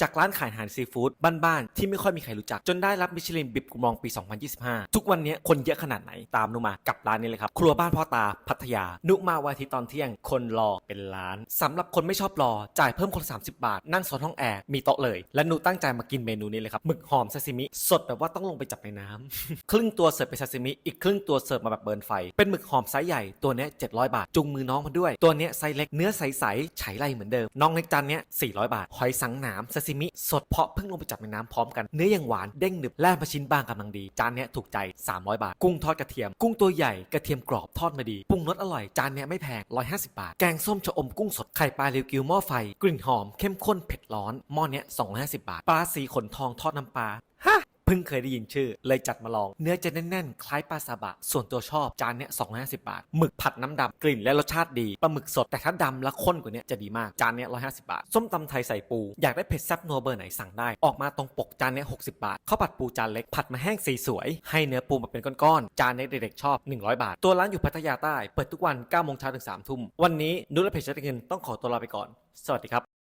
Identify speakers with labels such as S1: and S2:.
S1: จากร้านขายอาหารซีฟู้ดบ้านๆที่ไม่ค่อยมีใครรู้จัก จนได้รับมิชลินบิบกุมองปี 2025 ทุกวันนี้คนเยอะขนาดไหนตามนุมากับร้านนี้เลยครับ ครัวบ้านพ่อตาพัทยา นุมาวันอาทิตย์ตอนเที่ยง คนรอเป็นล้านสำหรับคนไม่ชอบรอ จ่ายเพิ่มคน 30 บาท นั่งโซนห้องแอร์มีโต๊ะเลย และนุตั้งใจมากินเมนูนี้เลยครับหมึกหอมซาซิมิสดแบบว่าต้องลงไปจับในน้ำครึ่งตัวเสิร์ฟเป็นซาซิมิอีกครึ่งตัวเสิร์ฟมาแบบเบิร์นไฟเป็นหมึกหอมไซส์ใหญ่ตัวเนี้ย700 บาท จุงมือน้องมาด้วย ตัวเนี้ยไซส์เล็กเนื้อใสๆไฉไลเหมือนเดิมน้องเล็กจานเนี้ย400 บาทหอยสังหนามซาซิมิสดเพาะเพิ่งลงไปจับในน้ำพร้อมกัน เนื้อยังหวานเด้งหนึบแล่มาชิ้นบางกำลังดี จานเนี้ยถูกใจ 300 บาท กุ้งทอดกระเทียม กุ้งตัวใหญ่กระเทียมกรอบทอดมาดีปรุงรสอร่อยจานเนี้ยไม่แพง 150 บาท แกงส้มชะอมกุ้งสดไข่ปลาเรียวกิวหม้อไฟ กลิ่นหอมเข้มข้นเผ็ดร้อนหม้อเนี้ย250 บาทปลาสีขนทองทอดน้ำปลาฮะ เพิ่งเคยได้ยินชื่อ เลยจัดมาลอง เนื้อจะแน่นๆ คล้ายปลาซาบะ ส่วนตัวชอบจานเนี้ย250 บาท หมึกผัดน้ำดำกลิ่นและรสชาติดีปลาหมึกสดแต่ถ้าดำและข้นกว่านี้จะดีมากจานเนี้ย150 บาท ส้มตำไทยใส่ปู อยากได้เผ็ดแซ่บนัวเบอร์ไหนสั่งได้ ออกมาตรงปกจานเนี้ย60 บาทข้าวผัดปูจานเล็กผัดมาแห้งสีสวย ให้เนื้อปูมาเป็นก้อนๆจานเนี้ยเด็กๆชอบ 100 บาท ตัวร้านอยู่พัทยาใต้เปิดทุกวัน9โมงเช้าถึง3ทุ่มวันนี้นุชและเพจช็ดเงินต้องขอตัวลาไปก่อน สวัสดีครับ